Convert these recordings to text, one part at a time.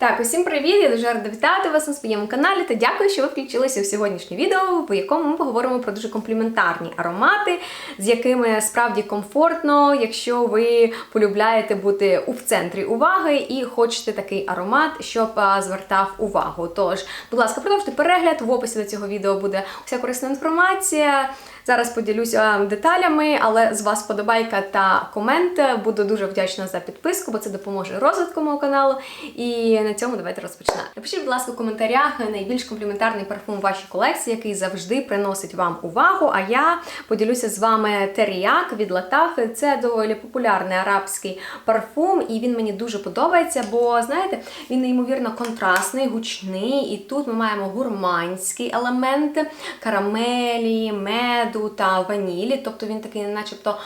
Так, усім привіт! Я дуже рада вітати вас на своєму каналі та дякую, що ви включилися в сьогоднішнє відео, в якому ми поговоримо про дуже компліментарні аромати, з якими справді комфортно, якщо ви полюбляєте бути у центрі уваги і хочете такий аромат, щоб звертав увагу. Тож, будь ласка, продовжуйте перегляд. В описі до цього відео буде вся корисна інформація. Зараз поділюся деталями, але з вас подобайка та комент. Буду дуже вдячна за підписку, бо це допоможе розвитку мого каналу. І на цьому давайте розпочинати. Напишіть, будь ласка, в коментарях найбільш компліментарний парфум вашій колекції, який завжди приносить вам увагу. А я поділюся з вами теріяк від Латафи. Це доволі популярний арабський парфум, і він мені дуже подобається, бо знаєте, він неймовірно контрастний, гучний. І тут ми маємо гурманський елемент карамелі, меду та ванілі. Тобто він такий, начебто,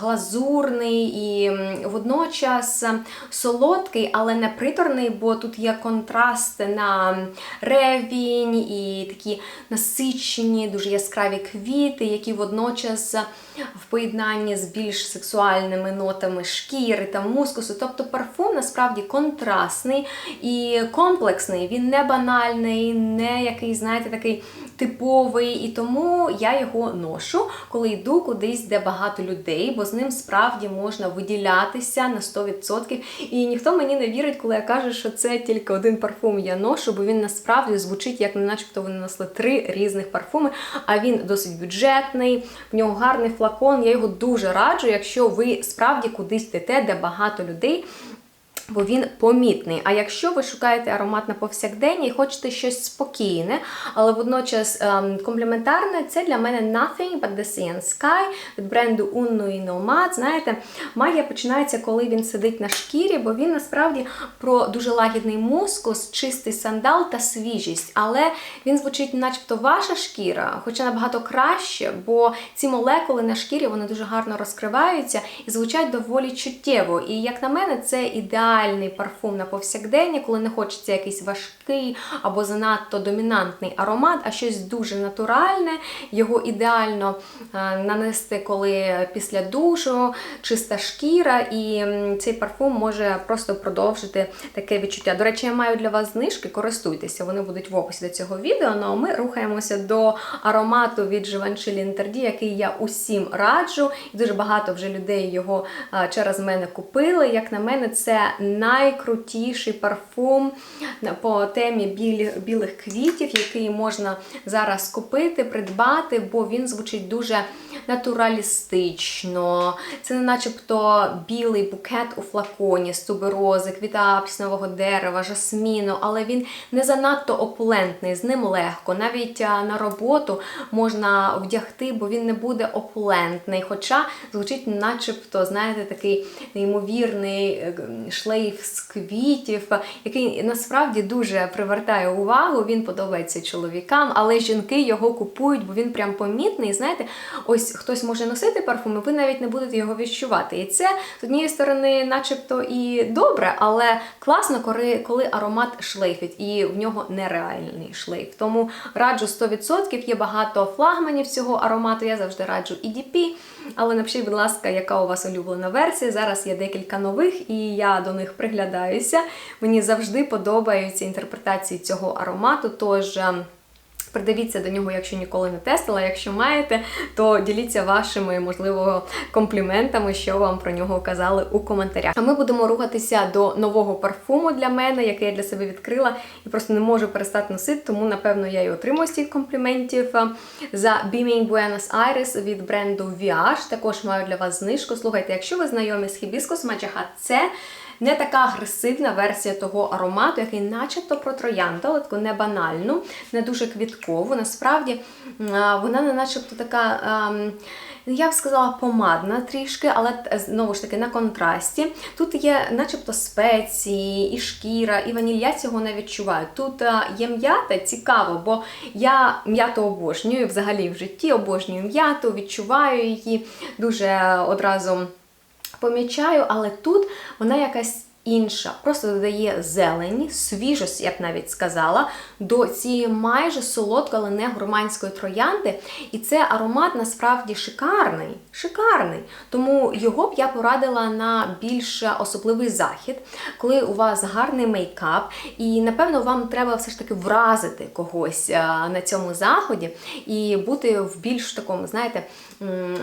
глазурний і водночас солодкий, але не приторний, бо тут є контраст на ревінь і такі насичені, дуже яскраві квіти, які водночас в поєднанні з більш сексуальними нотами шкіри та мускусу. Тобто парфум насправді контрастний і комплексний. Він не банальний, не який, знаєте, такий типовий. І тому я його ношу, коли йду кудись, де багато людей, бо з ним справді можна виділятися на 100%. І ніхто мені не вірить, коли я кажу, що це тільки один парфум я ношу, бо він насправді звучить, як начебто вони несли три різних парфуми, а він досить бюджетний, в нього гарний флакон. Я його дуже раджу, якщо ви справді кудись йдете, де багато людей. Бо він помітний. А якщо ви шукаєте аромат на повсякдення і хочете щось спокійне, але водночас ем, комплементарне, це для мене Nothing but the Sea Sky від бренду Unno і Nomad. Знаєте, магія починається, коли він сидить на шкірі, бо він насправді про дуже лагідний мускус, чистий сандал та свіжість. Але він звучить, начебто, ваша шкіра, хоча набагато краще, бо ці молекули на шкірі вони дуже гарно розкриваються і звучать доволі чуттєво. І як на мене, це ідеальний парфум на повсякдення, коли не хочеться якийсь важкий або занадто домінантний аромат, а щось дуже натуральне. Його ідеально е, нанести, коли після душу, чиста шкіра, і цей парфум може просто продовжити таке відчуття. До речі, я маю для вас знижки, користуйтеся, вони будуть в описі до цього відео. Ну а ми рухаємося до аромату від Givenchy Linterdi, який я усім раджу. І дуже багато вже людей його е, через мене купили. Як на мене, це найкрутіший парфум по темі білих квітів, який можна зараз купити, придбати, бо він звучить дуже натуралістично. Це не начебто білий букет у флаконі з туберози, квіта апсинового дерева, жасміну, але він не занадто опулентний, з ним легко. Навіть на роботу можна вдягти, бо він не буде опулентний. Хоча звучить, начебто, знаєте, такий неймовірний е, шлейф з квітів, який насправді дуже привертає увагу. Він подобається чоловікам, але жінки його купують, бо він прям помітний. Знаєте, ось хтось може носити парфум, і ви навіть не будете його відчувати. І це з однієї сторони, начебто, і добре, але класно, коли, коли аромат шлейфить, і в нього нереальний шлейф. Тому раджу 100%. Є багато флагманів цього аромату. Я завжди раджу EDP. Але напишіть, будь ласка, яка у вас улюблена версія. Зараз є декілька нових, і я до них приглядаюся. Мені завжди подобаються інтерпретації цього аромату. Тож. Придивіться до нього, якщо ніколи не тестила. Якщо маєте, то діліться вашими, можливо, компліментами, що вам про нього казали у коментарях. А ми будемо рухатися до нового парфуму для мене, який я для себе відкрила і просто не можу перестати носити, тому напевно я і отримую стільки компліментів за Beaming Buenos Aires від бренду Viage. Також маю для вас знижку. Слухайте, якщо ви знайомі з Hibiscus Magica, це не така агресивна версія того аромату, який начебто про троянду, але таку не банальну, не дуже квіткову. Насправді вона не начебто така. ем, я б сказала, помадна трішки, але знову ж таки на контрасті. Тут є начебто спеції, і шкіра, і ваніль. Я цього не відчуваю. Тут а, є м'ята цікаво, бо я м'яту обожнюю взагалі в житті, обожнюю м'яту, відчуваю її дуже одразу помічаю, але тут вона якась інша, просто додає зелені, свіжості, я б навіть сказала, до цієї майже солодкої, але не гурманської троянди. І це аромат насправді шикарний. Шикарний. Тому його б я порадила на більш особливий захід, коли у вас гарний мейкап, і напевно вам треба все ж таки вразити когось на цьому заході і бути в більш такому, знаєте,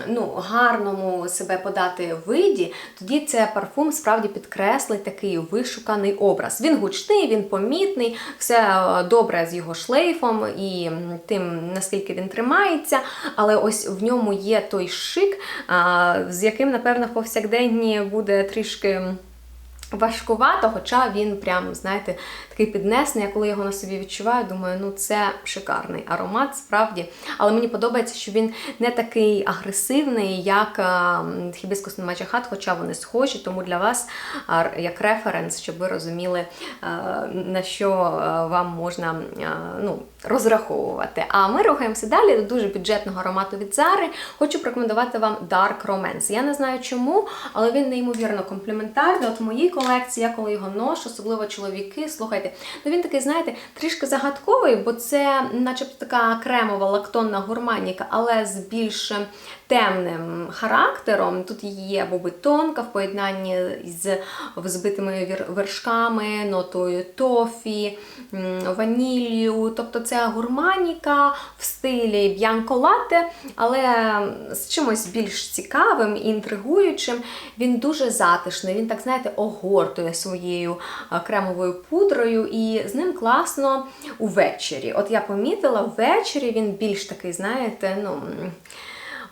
ну, гарному себе подати виді, тоді це парфум справді підкреслить такий вишуканий образ. Він гучний, він помітний, все е, добре з його шлейфом і тим, наскільки він тримається, але ось в ньому є той шик, з яким, напевно, повсякденні буде трішки. Важкувато, хоча він прям, знаєте, такий піднесений. Я коли його на собі відчуваю, думаю, ну це шикарний аромат, справді. Але мені подобається, що він не такий агресивний, як хібіскус Хат, хоча вони схожі, тому для вас як референс, щоб ви розуміли, на що вам можна ну, розраховувати. А ми рухаємося далі до дуже бюджетного аромату від Зари. Хочу порекомендувати вам Dark Romance. Я не знаю чому, але він неймовірно компліментарний. От в моїй колекції, я коли його ношу, особливо чоловіки, слухайте, ну він такий, знаєте, трішки загадковий, бо це, начебто, така кремова лактонна гурманіка, але з більш темним характером. Тут є бобитонка в поєднанні з взбитими вершками, нотою тофі, ванілью. Тобто це гурманіка в стилі б'янко-латте, але з чимось більш цікавим і інтригуючим. Він дуже затишний, він так, знаєте, огортує своєю кремовою пудрою, і з ним класно увечері. От я помітила, ввечері він більш такий, знаєте, ну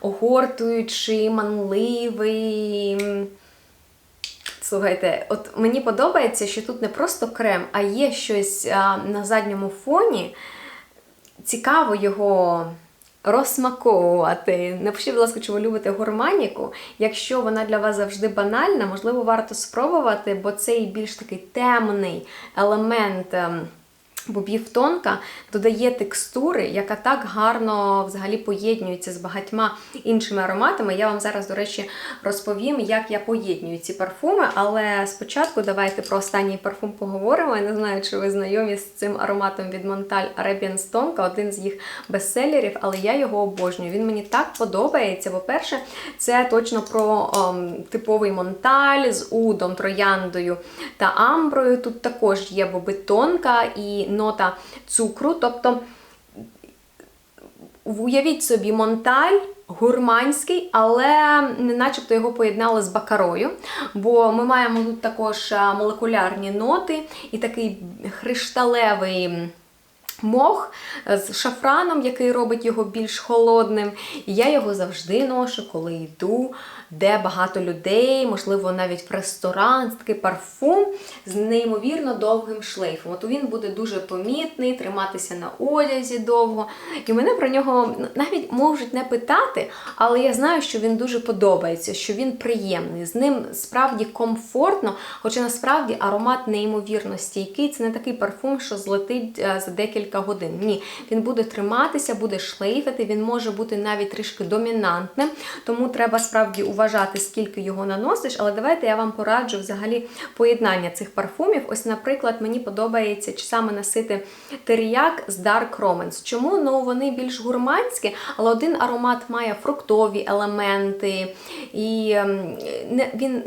огортуючий, манливий. Слухайте, от мені подобається, що тут не просто крем, а є щось а, на задньому фоні. Цікаво його розсмаковувати. Напишіть, будь ласка, чи ви любите гурманіку. Якщо вона для вас завжди банальна, можливо, варто спробувати, бо цей більш такий темний елемент. Бобів тонка додає текстури, яка так гарно взагалі поєднується з багатьма іншими ароматами. Я вам зараз, до речі, розповім, як я поєднюю ці парфуми. Але спочатку давайте про останній парфум поговоримо. Я не знаю, чи ви знайомі з цим ароматом від Монталь Arabian Stonka, один з їх бестселерів, але я його обожнюю. Він мені так подобається. По-перше, це точно про ом, ем, типовий Монталь з удом, трояндою та амброю. Тут також є бобитонка і нота цукру. Тобто, уявіть собі, монталь. Гурманський, але не начебто його поєднали з бакарою, бо ми маємо тут також молекулярні ноти і такий хришталевий мох з шафраном, який робить його більш холодним. І я його завжди ношу, коли йду де багато людей, можливо, навіть в ресторан, такий парфум з неймовірно довгим шлейфом. От він буде дуже помітний, триматися на одязі довго. І мене про нього навіть можуть не питати, але я знаю, що він дуже подобається, що він приємний. З ним справді комфортно, хоча насправді аромат неймовірно стійкий. Це не такий парфум, що злетить е, за декілька годин. Ні, він буде триматися, буде шлейфити, він може бути навіть трішки домінантним, тому треба справді уважати, скільки його наносиш, але давайте я вам пораджу взагалі поєднання цих парфумів. Ось, наприклад, мені подобається чи саме носити теріяк з Dark Romance. Чому? Ну, вони більш гурманські, але один аромат має фруктові елементи, і ем, він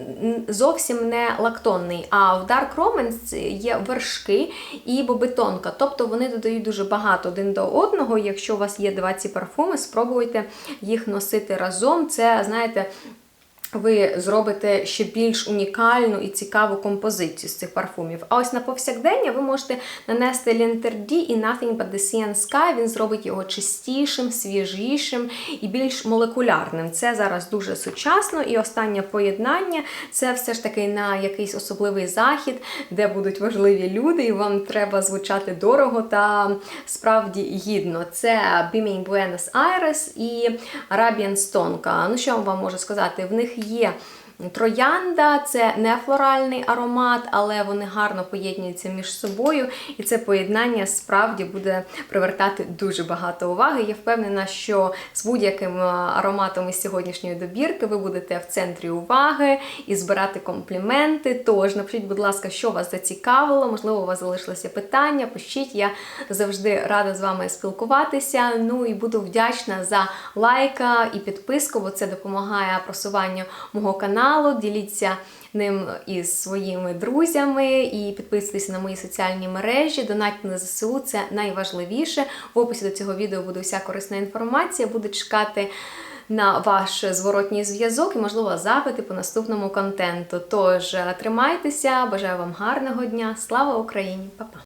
зовсім не лактонний. А в Dark Romance є вершки і бобитонка. Тобто вони додають дуже багато один до одного. Якщо у вас є два ці парфуми, спробуйте їх носити разом. Це, знаєте, ви зробите ще більш унікальну і цікаву композицію з цих парфумів. А ось на повсякдення ви можете нанести Linterdi і Nothing But The Sea and Sky. Він зробить його чистішим, свіжішим і більш молекулярним. Це зараз дуже сучасно. І останнє поєднання це все ж таки на якийсь особливий захід, де будуть важливі люди, і вам треба звучати дорого та справді гідно. Це Beaming Buenos Aires і Arabian Stonka. Ну, що я вам можу сказати? В них є троянда, це не флоральний аромат, але вони гарно поєднуються між собою, і це поєднання справді буде привертати дуже багато уваги. Я впевнена, що з будь-яким е, ароматом із сьогоднішньої добірки ви будете в центрі уваги і збирати компліменти. Тож напишіть, будь ласка, що вас зацікавило, можливо, у вас залишилося питання. Пишіть, я завжди рада з вами спілкуватися. Ну і буду вдячна за лайка і підписку, бо це допомагає просуванню мого каналу. Діліться ним із своїми друзями і підписуйтесь на мої соціальні мережі. Донатьте на ЗСУ це найважливіше. В описі до цього відео буде вся корисна інформація. Буду чекати. На ваш зворотній зв'язок і, можливо, запити по наступному контенту. Тож тримайтеся, бажаю вам гарного дня. Слава Україні! Па-па!